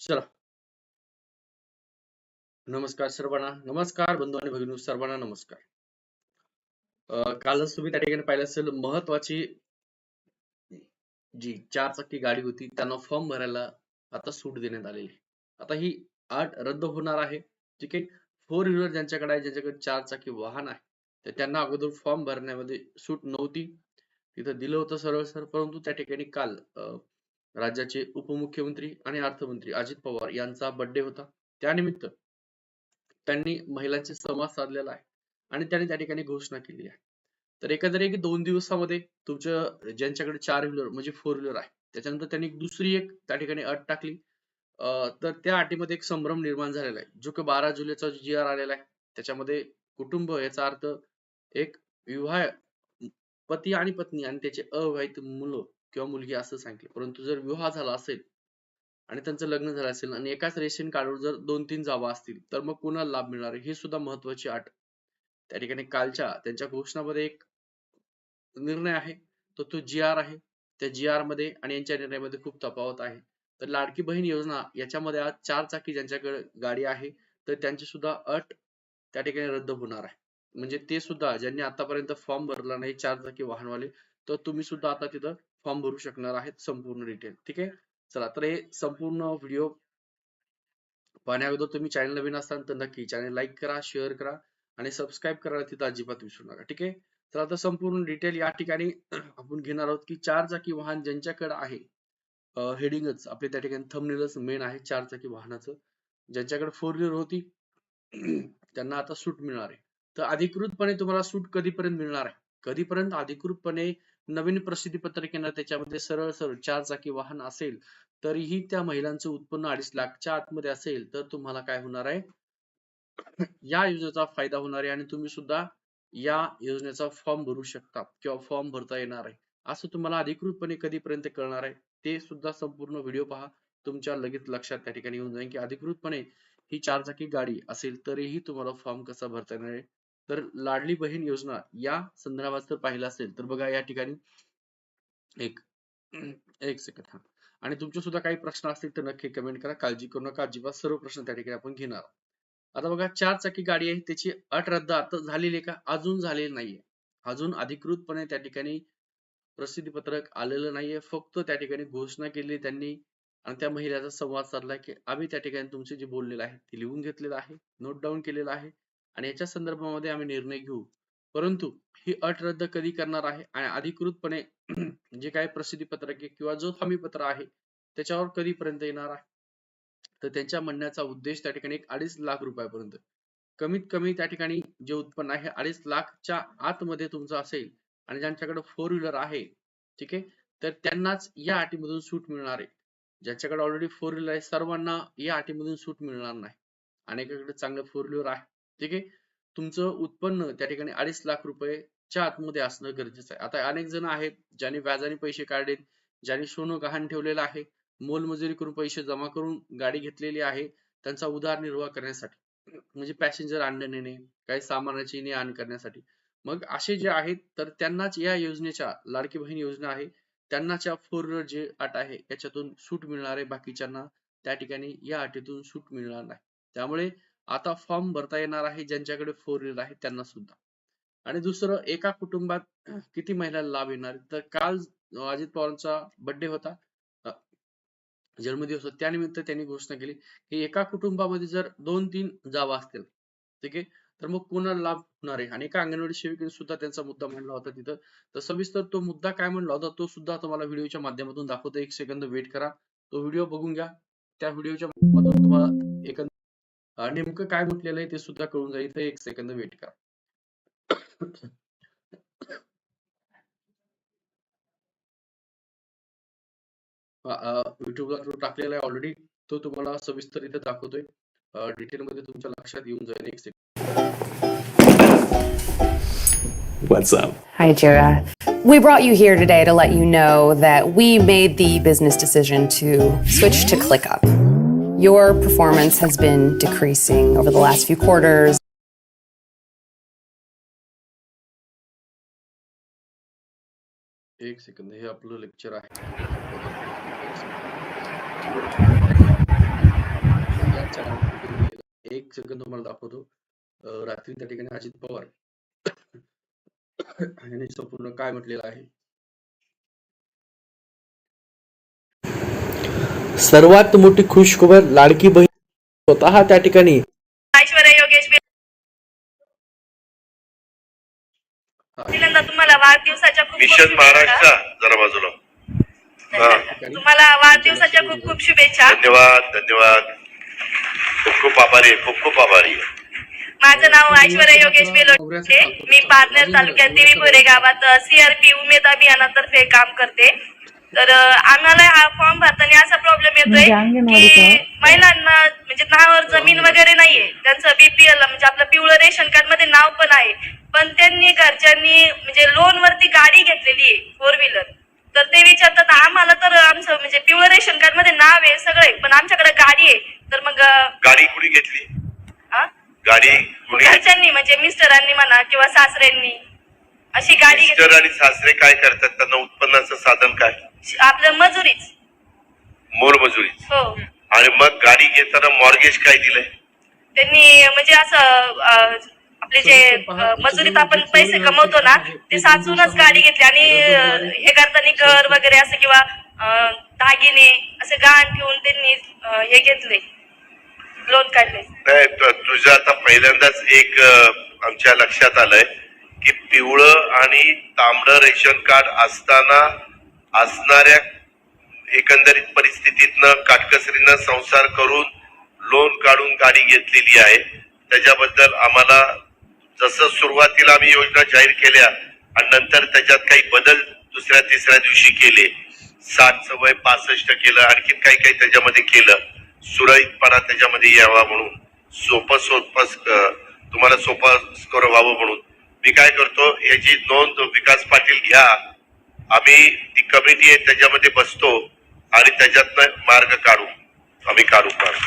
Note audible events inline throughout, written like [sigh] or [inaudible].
चला. नमस्कार सर्वांना. नमस्कार बंधू आणि भगिनी सर्वांना नमस्कार. कालच तुम्ही त्या ठिकाणी पाहिलं असेल महत्वाची जी चार चाकी गाडी होती त्यांना फॉर्म भरायला आता सूट देण्यात आलेली आहे. आता ही अट रद्द होणार आहे. ठीक आहे? फोर व्हीलर ज्यांच्याकडे आहे ज्यांच्याकडे चार चाकी वाहन आहे तर त्यांना अगोदर फॉर्म भरण्यामध्ये सूट नव्हती. तिथं दिलं होतं सरळ सर परंतु त्या ठिकाणी काल राज्याचे उपमुख्यमंत्री आणि अर्थमंत्री अजित पवार यांचा बर्थडे होता. त्यानिमित्त त्यांनी महिलांशी संवाद साधलेला आहे आणि त्यांनी त्या ठिकाणी घोषणा केली आहे. तर एकंदरीत दोन दिवसामध्ये तुमच्या ज्यांच्याकडे चार व्हीलर म्हणजे फोर व्हीलर आहे त्याच्यानंतर त्यांनी दुसरी एक त्या ठिकाणी अट टाकली. अं, तर त्या अटीमध्ये एक संभ्रम निर्माण झालेला आहे जो की बारा जुलैचा जी आर आलेला आहे. त्याच्यामध्ये कुटुंब याचा अर्थ एक विवाह पती आणि पत्नी आणि त्याचे अविवाहित मुलं किंवा मुलगी असं सांगितलं. परंतु जर विवाह झाला असेल आणि त्यांचं लग्न झालं असेल आणि एकाच रेशन कार्डवर जर दोन तीन जावा असतील तर मग कोणाला लाभ मिळणार हे सुद्धा महत्वाची अट त्या ठिकाणी कालच्या त्यांच्या घोषणामध्ये एक निर्णय आहे. तो तो जी आर आहे. त्या जी आरमध्ये आणि यांच्या निर्णयामध्ये खूप तफावत आहे. तर लाडकी बहीण योजना याच्यामध्ये आज चार चाकी ज्यांच्याकडे गाडी आहे तर त्यांची सुद्धा अट त्या ठिकाणी रद्द होणार आहे. म्हणजे ते सुद्धा ज्यांनी आतापर्यंत फॉर्म भरला नाही चार चाकी वाहनवाले तर तुम्ही सुद्धा आता तिथं फॉर्म भरू शकणार आहेत संपूर्ण डिटेल ठीक आहे? चला तर हे संपूर्ण व्हिडिओ पाहण्याअगोदर तुम्ही चॅनल नवीन असाल तर नक्की चॅनल लाईक करा शेअर करा आणि सबस्क्राईब करायला तिथं अजिबात विसरू नका. ठीक आहे? तर आता संपूर्ण डिटेल या ठिकाणी [clears throat] आपण घेणार आहोत की चार चाकी वाहन ज्यांच्याकडे आहे हेडिंगच आपले त्या ठिकाणी थंबनेलच मेन आहे चार चाकी वाहनाचं. ज्यांच्याकडे फोर व्हीलर होती [clears throat] त्यांना आता सूट मिळणार आहे. तर अधिकृतपणे तुम्हाला सूट कधीपर्यंत मिळणार आहे? कधीपर्यंत? अधिकृतपणे नवीन प्रसिद्धी पत्रकेनं त्याच्यामध्ये सरळ सरळ चार चाकी वाहन असेल तरीही त्या महिलांचं उत्पन्न अडीच लाखच्या आतमध्ये असेल तर तुम्हाला काय होणार आहे? या योजनेचा फायदा होणार आहे आणि तुम्ही सुद्धा या योजनेचा फॉर्म भरू शकता किंवा फॉर्म भरता येणार आहे. असं तुम्हाला अधिकृतपणे कधीपर्यंत कळणार आहे ते सुद्धा संपूर्ण व्हिडिओ पहा. तुमच्या लगेच लक्षात त्या ठिकाणी येऊन जाईल की अधिकृतपणे ही चारचाकी गाडी असेल तरीही तुम्हाला फॉर्म कसा भरता येणार आहे? तर लाडली बहीण योजना या संदर्भात जर पाहिलं असेल तर बघा या ठिकाणी एक एक सेकंद हा. आणि तुमचे सुद्धा काही प्रश्न असतील तर नक्की कमेंट करा. काळजी करू नका. अजिबात सर्व प्रश्न त्या ठिकाणी आपण घेणार आता बघा चार चाकी गाडी आहे. त्याची अट रद्द आता झालेली आहे का? अजून झालेली नाहीये. अजून अधिकृतपणे त्या ठिकाणी प्रसिद्धी पत्रक आलेलं नाहीये. फक्त त्या ठिकाणी घोषणा केली त्यांनी आणि त्या महिलेचा संवाद साधला की आम्ही त्या ठिकाणी तुमचे जे बोललेलं आहे ते लिहून घेतलेलं आहे नोट डाऊन केलेलं आहे. आणि याच्या संदर्भामध्ये आम्ही निर्णय घेऊ. परंतु ही अट रद्द कधी करणार आहे आणि अधिकृतपणे [clears throat] जे काही प्रसिद्धी पत्रक किंवा जो हमीपत्र आहे त्याच्यावर कधीपर्यंत येणार आहे? तर त्यांच्या म्हणण्याचा उद्देश त्या ठिकाणी एक अडीच लाख रुपयापर्यंत. कमीत कमी त्या ठिकाणी जे उत्पन्न आहे अडीच लाखच्या आतमध्ये तुमचं असेल आणि ज्यांच्याकडे फोर व्हीलर आहे ठीक आहे? तर त्यांनाच या अटीमधून सूट मिळणार आहे. ज्यांच्याकडे ऑलरेडी फोर व्हीलर आहे सर्वांना या अटीमधून सूट मिळणार नाही. अनेकाकडे चांगलं फोर व्हीलर आहे. ठीक आहे? तुमचं उत्पन्न त्या ठिकाणी अडीच लाख रुपयेच्या आतमध्ये असणं गरजेचं आहे. आता अनेक जण आहेत ज्यांनी व्याजाने पैसे काढले ज्यांनी सोनं गहाण ठेवलेलं आहे मोलमजुरी करून पैसे जमा करून गाडी घेतलेली आहे त्यांचा उदरनिर्वाह करण्यासाठी म्हणजे पॅसेंजर आणणं नेणे काही सामानाची ने आण करण्यासाठी. मग असे जे आहेत तर त्यांनाच या योजनेच्या लाडकी बहीण योजना आहे त्यांनाच या फोर व्हीलर जे अट आहे याच्यातून सूट मिळणार आहे बाकीच्यांना त्या ठिकाणी या अटीतून सूट मिळणार नाही. त्यामुळे आता फॉर्म भरता येणार आहे ज्यांच्याकडे फोर व्हीलर आहे त्यांना सुद्धा. आणि दुसरं एका कुटुंबात किती महिलांना लाभ येणार? तर काल अजित पवारांचा बर्थडे होता. जन्मदिवस होता. त्यानिमित्त त्यांनी घोषणा केली की एका कुटुंबामध्ये जर दोन तीन जावा असतील ठीक आहे? तर मग कोणाला लाभ होणार आहे? आणि एका अंगणवाडी सेविकेने सुद्धा त्यांचा मुद्दा मांडला होता तिथं. तर सविस्तर तो मुद्दा काय म्हणला होता तो सुद्धा तुम्हाला व्हिडिओच्या माध्यमातून दाखवतो. एक सेकंद वेट करा. तो व्हिडिओ बघून घ्या. त्या व्हिडिओच्या माध्यमातून तुम्हाला एक नेमकं काय म्हटलेलं आहे ते सुद्धा कळून जाईल तर एक सेकंद वेट करा [coughs] युट्यूबला तो टाकलेला आहे ऑलरेडी तो तुम्हाला सविस्तर इथे दाखवतोय डिटेल मध्ये तुमच्या लक्षात येऊन जाईल एक second What's up? Hi, Jira. We brought you here today to let you know that we made the business decision to switch to ClickUp. Your performance has been decreasing over the last few quarters. एक second हे आपलं lecture आहे चार एक second तुम्हाला दाखवतो अं, रात्री त्या ठिकाणी अजित पवार यांनी संपूर्ण काय म्हटलेलं आहे सर्वात मोठी खुशखबर लाडकी बहीण स्वतः त्या ठिकाणी. ऐश्वर्या योगेश बे- हा, पहिल्यांदा तुम्हाला वाढदिवसाच्या खूप खूप मिशन शुभेच्छा. महाराष्ट्र जरा बाजूला हा. ठिकाणी तुम्हाला वाढदिवसाच्या खूप खूप शुभेच्छा. धन्यवाद धन्यवाद. खूप खूप आभारी आहे, खूप खूप आभारी आहे. माझं नाव ऐश्वर्या योगेश बेलोटे मी पारनेर तालुक्यात देवीपुरे गावात सीआरपी उमेद अभियानातर्फे काम करते. तर आम्हाला हा फॉर्म भरताना असा प्रॉब्लेम येतोय की महिलांना म्हणजे नावावर जमीन वगैरे नाहीये. त्यांचं बीपीएल म्हणजे आपलं पिवळं रेशन कार्डमध्ये नाव पण आहे. पण त्यांनी घरच्यांनी म्हणजे लोन वरती गाडी घेतलेली आहे फोर व्हीलर तर ते विचारतात आम्हाला तर आमचं म्हणजे पिवळं रेशन कार्डमध्ये नाव आहे सगळं आहे पण आमच्याकडे गाडी आहे. तर मग गाडी कुणी घेतली? हा? गाडी कुणी? घरच्यांनी म्हणजे मिस्टरांनी म्हणा किंवा सासऱ्यांनी अशी गाडी मिस्टर घेतली आणि सासरे काय करतात? त्यांना आपलं मजुरीच. मोलमजुरी हो. आणि मग गाडी घेताना मॉर्गेज काय दिलंय? त्यांनी म्हणजे असं अ, आपले जे अ, मजुरीत आपण पैसे कमवतो ना ते साचूनच गाडी घेतली. आणि अ, हे करताना घर वगैरे असं किंवा अ, दागिने असे गहाण ठेवून त्यांनी अ, हे घेतले. लोन काढले. नाही तु- तुझं आता पहिल्यांदाच एक अं, आमच्या लक्षात आलंय की पिवळं आणि तांबडं रेशन कार्ड असताना असणाऱ्या एकंदरीत परिस्थितीतनं काटकसरीनं संसार करून लोन काढून गाडी घेतलेली आहे. त्याच्याबद्दल आम्हाला जसं सुरुवातीला आम्ही योजना जाहीर केल्या आणि नंतर त्याच्यात काही बदल दुसऱ्या तिसऱ्या दिवशी केले. साठचं वय पासष्ट केलं आणखीन काही काही त्याच्यामध्ये केलं. सुरळीतपणा त्याच्यामध्ये यावा म्हणून. सोपं सोपं तुम्हाला सोपं स्कोर व्हावं म्हणून. मी काय करतो याची नोंद विकास पाटील घ्या. आम्ही ती कमिटी आहे त्याच्यामध्ये बसतो आणि त्याच्यातनं मार्ग काढू. आम्ही काढू मार्ग.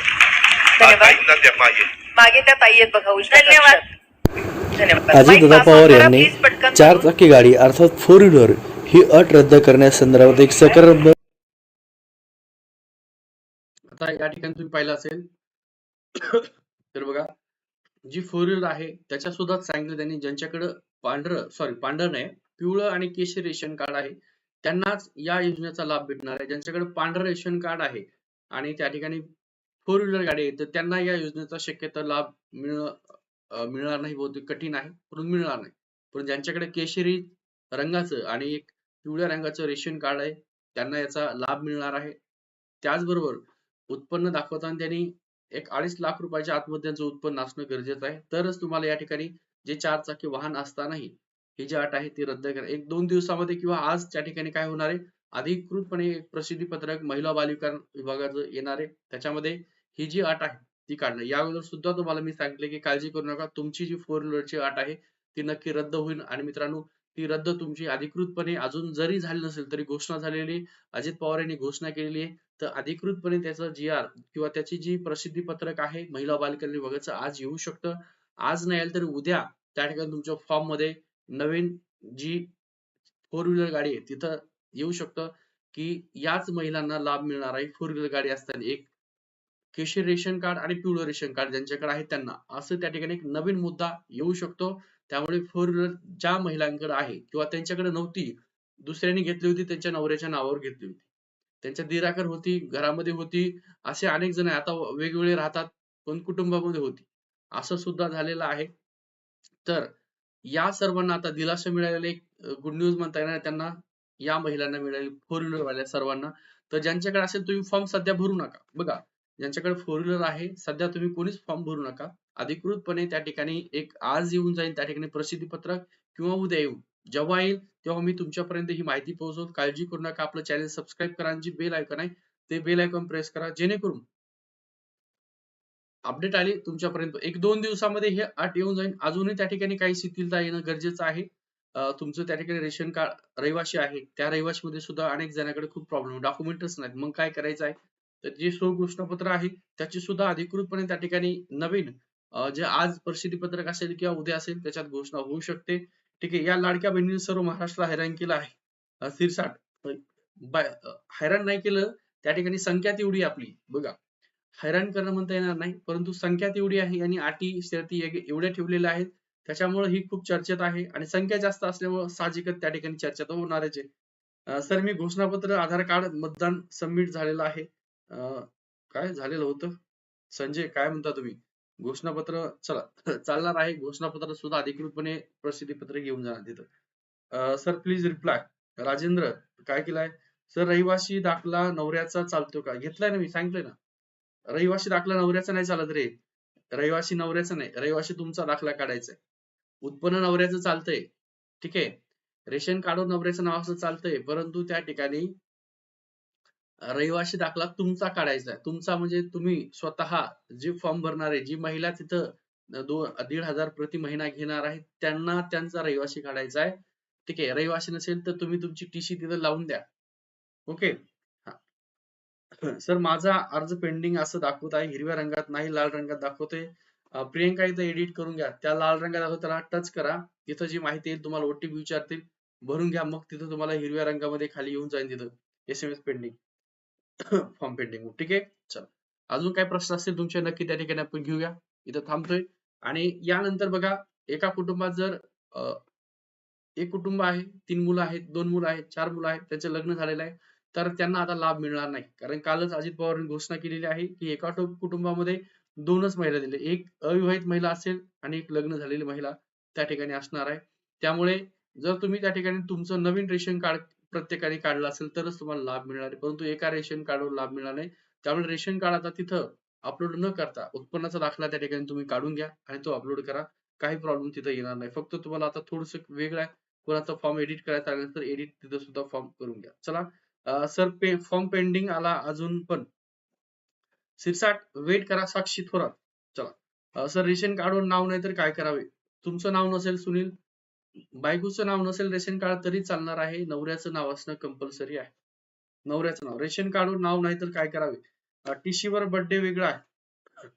मागे. त्या ताई आहेत बघा धन्यवाद. अजितदादा पास पवार यांनी चार. चाकी गाडी अर्थात फोर व्हीलर ही अट रद्द करण्यासंदर्भात एक सकारात्मक आता या ठिकाणी तुम्ही पाहिलं असेल तर बघा जी फोर व्हीलर आहे त्याच्या सुद्धा सांगितलं त्यांनी ज्यांच्याकडे पांढरं सॉरी पांढरं नाही पिवळं आणि केशरी रेशन कार्ड आहे. त्यांनाच या योजनेचा लाभ भेटणार आहे. ज्यांच्याकडे पांढरं रेशन कार्ड आहे आणि त्या ठिकाणी फोर व्हीलर गाडी आहे तर त्यांना या योजनेचा शक्यता लाभ मिळणं मिळणार नाही बहुतेक कठीण आहे परंतु मिळणार नाही. पण ज्यांच्याकडे केशरी रंगाचं आणि एक पिवळ्या रंगाचं रेशन कार्ड आहे त्यांना याचा लाभ मिळणार आहे. त्याचबरोबर उत्पन्न दाखवताना त्यांनी एक अडीच लाख रुपयाच्या आतमध्ये त्यांचं उत्पन्न असणं गरजेचं आहे. तरच तुम्हाला या ठिकाणी जे चार चाकी वाहन असतानाही ही जी अट आहे ती रद्द करा. एक दोन दिवसामध्ये किंवा आज त्या ठिकाणी काय होणार आहे? अधिकृतपणे एक प्रसिद्धी पत्रक महिला बालविकास विभागाचं येणार आहे. त्याच्यामध्ये ही जी अट आहे ती काढणं या अगोदर सुद्धा तुम्हाला मी सांगितले की काळजी करू नका. तुमची जी फोर व्हीलरची अट आहे ती नक्की रद्द होईल. आणि मित्रांनो ती रद्द तुमची अधिकृतपणे अजून जरी झाली नसेल तरी घोषणा झालेली अजित पवार यांनी घोषणा केलेली आहे. तर अधिकृतपणे त्याचं जी आर किंवा त्याची जी प्रसिद्धी पत्रक आहे महिला बालकल्याण विभागाचं आज येऊ शकतं. आज नाही आलं तर उद्या त्या ठिकाणी तुमच्या फॉर्ममध्ये नवीन जी फोर व्हीलर गाडी आहे तिथं येऊ शकतं की याच महिलांना लाभ मिळणार आहे फोर व्हीलर गाडी असताना एक केशरी रेशन कार्ड आणि पिवळं रेशन कार्ड ज्यांच्याकडे आहे त्यांना. असं त्या ठिकाणी एक नवीन मुद्दा येऊ शकतो. त्यामुळे फोर व्हीलर ज्या महिलांकडे आहे किंवा त्यांच्याकडे नव्हती दुसऱ्यांनी घेतली होती त्यांच्या नवऱ्याच्या नावावर घेतली होती. त्यांच्या दिराकर होती घरामध्ये होती असे अनेक जण आता वेगवेगळे राहतात पण कुटुंबामध्ये होती. असं सुद्धा झालेलं आहे. तर या सर्वांना आता दिलासा मिळालेला एक गुड न्यूज म्हणता येणार त्यांना या महिलांना मिळाली फोर व्हीलर वाल्या सर्वांना. तर ज्यांच्याकडे असेल तुम्ही फॉर्म सध्या भरू नका. बघा ज्यांच्याकडे फोर व्हीलर आहे सध्या तुम्ही कोणीच फॉर्म भरू नका. अधिकृतपणे त्या ठिकाणी एक आज येऊन जाईल त्या ठिकाणी प्रसिद्धी पत्रक किंवा उद्या येऊन. जेव्हा येईल तेव्हा मी तुमच्यापर्यंत ही माहिती पोहोचवतो. काळजी करू नका. आपलं चॅनल सबस्क्राईब करा जी बेल आयकॉन आहे ते बेल आयकॉन प्रेस करा. जेणेकरून अपडेट आली तुमच्यापर्यंत. एक दोन दिवसामध्ये हे अट येऊन जाईल अजूनही त्या ठिकाणी काही शिथिलता येणं गरजेचं आहे. तुमचं त्या ठिकाणी रेशन कार्ड रहिवाशी आहे. त्या रहिवाशी मध्ये सुद्धा अनेक जणांकडे खूप प्रॉब्लेम डॉक्युमेंटच नाहीत. मग काय करायचं आहे? तर जे सो घोषणापत्र आहे त्याची सुद्धा अधिकृतपणे त्या ठिकाणी नवीन जे आज प्रसिद्धी पत्रक असेल किंवा उद्या असेल त्याच्यात घोषणा होऊ शकते. ठीक आहे. या लाडक्या बहिणीने सर्व महाराष्ट्राला हैराण केलं आहे. सिरसाट. बाय- हैराण नाही केलं. त्या ठिकाणी संख्या तेवढी आपली. बघा. हैराण करणं म्हणता येणार नाही. परंतु संख्या तेवढी आहे आणि अटी शर्ती एवढ्या ठेवलेल्या आहेत. त्याच्यामुळे ही खूप चर्चेत आहे आणि संख्या जास्त असल्यामुळे साहजिकच त्या ठिकाणी चर्चा तर होणारच आहे सर मी घोषणापत्र आधार कार्ड मतदान सबमिट झालेलं आहे. काय झालेलं होतं? संजय काय म्हणता तुम्ही? घोषणापत्र चला [laughs] चालणार आहे. घोषणापत्र सुद्धा अधिकृतपणे प्रसिद्धीपत्र घेऊन जाणार तिथं. सर प्लीज रिप्लाय राजेंद्र काय केलाय? सर रहिवासी दाखला नवऱ्याचा चालतो का? घेतलाय ना मी सांगितलंय ना? रहिवासी दाखला नवऱ्याचा नाही चालत रे. रहिवासी नवऱ्याचा नाही. रहिवासी तुमचा दाखला काढायचा आहे उत्पन्न नवऱ्याचं चालतंय. ठीक आहे? रेशन कार्ड नवऱ्याचं नाव असं चालतंय. परंतु त्या ठिकाणी रहिवासी दाखला तुमचा काढायचा आहे. तुमचा म्हणजे तुम्ही स्वतः जे फॉर्म भरणार आहे जी महिला तिथं दोन दीड हजार प्रति महिना घेणार आहे त्यांना त्यांचा रहिवासी काढायचा आहे. ठीक आहे? रहिवासी नसेल तर तुम्ही तुमची टीसी तिथं लावून द्या. ओके? [coughs] सर माझा अर्ज पेंडिंग असं दाखवत आहे हिरव्या रंगात नाही लाल रंगात दाखवते प्रियंका इथं एडिट करून घ्या. त्या लाल रंगात दाखवत त्याला टच करा. तिथं जी माहिती येईल तुम्हाला ओटीपी विचारतील. भरून घ्या. मग तिथं तुम्हाला हिरव्या रंगामध्ये खाली येऊन जाईल तिथं. S M S pending form pending ठीक आहे? चल. अजून काय प्रश्न असतील तुमचे नक्की त्या ठिकाणी आपण घेऊया. इथं थांबतोय. आणि यानंतर बघा एका कुटुंबात जर अं, एक कुटुंब आहे तीन मुलं आहेत दोन मुलं आहेत चार मुलं आहेत त्याचे लग्न झालेलं आहे. तर त्यांना आता लाभ मिळणार नाही. कारण कालच अजित पवारांनी घोषणा केलेली आहे की एका कुटुंबामध्ये दोनच महिला दिले. एक अविवाहित महिला असेल आणि एक लग्न झालेली महिला त्या ठिकाणी असणार आहे. त्यामुळे जर तुम्ही त्या ठिकाणी तुमचं नवीन रेशन कार्ड प्रत्येकाने काढलं असेल तरच तुम्हाला लाभ मिळणार आहे. परंतु एका रेशन कार्डवर लाभ मिळणार नाही. त्यामुळे रेशन कार्ड आता तिथं अपलोड न करता उत्पन्नाचा दाखला त्या ठिकाणी तुम्ही काढून घ्या आणि तो अपलोड करा. काही प्रॉब्लेम तिथं येणार नाही. फक्त तुम्हाला आता थोडस वेगळा आहे कोणाचा फॉर्म एडिट करायचा आला तर एडिट तिथं सुद्धा फॉर्म करून घ्या. चला सर पे फॉर्म पेंडिंग आला अजून पण. सिरसाट वेट करा साक्षी थोरात. चला. सर रेशन कार्डवर नाव नाही तर काय करावे? तुमचं नाव नसेल सुनील. बायकोचं नाव नसेल रेशन कार्ड तरी चालणार आहे. नवऱ्याचं नाव असणं कंपल्सरी आहे. नवऱ्याचं नाव. रेशन कार्डवर नाव नाही तर काय करावे? टीशीवर बर्थडे वेगळा आहे.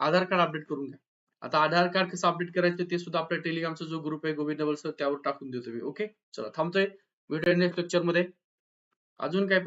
आधार कार्ड अपडेट करून घ्या. आता आधार कार्ड कसं अपडेट करायचं ते सुद्धा आपल्या टेलिग्रामचा जो ग्रुप आहे गोविंद डबल सर त्यावर टाकून देतो मी. ओके चला थांबतोय. भेटूया नेक्स्ट लेक्चरमध्ये. अजून काय प्रश्न